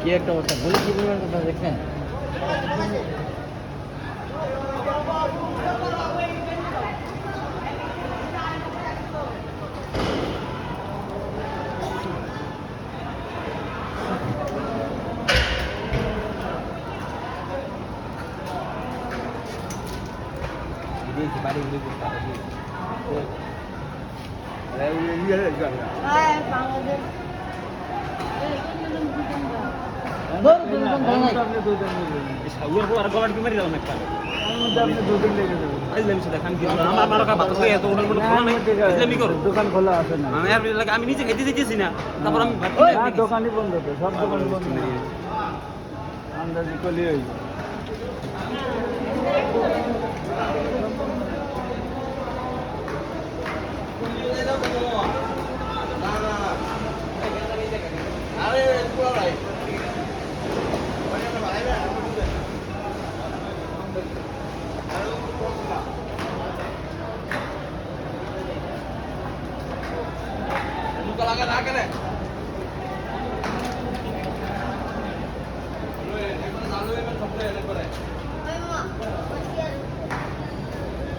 কি একটা অবস্থা? গুলি কি পরিমাণ কথা দেখছেন? হ্যাঁ বাংলাদেশ দোকান খোলা আছে না আমি নিজে খাইতে দিতেছি না তারপর আমি দোকানই বন্ধ সব দোকান বন্ধ আন্দাজি কলি হইব Thank you.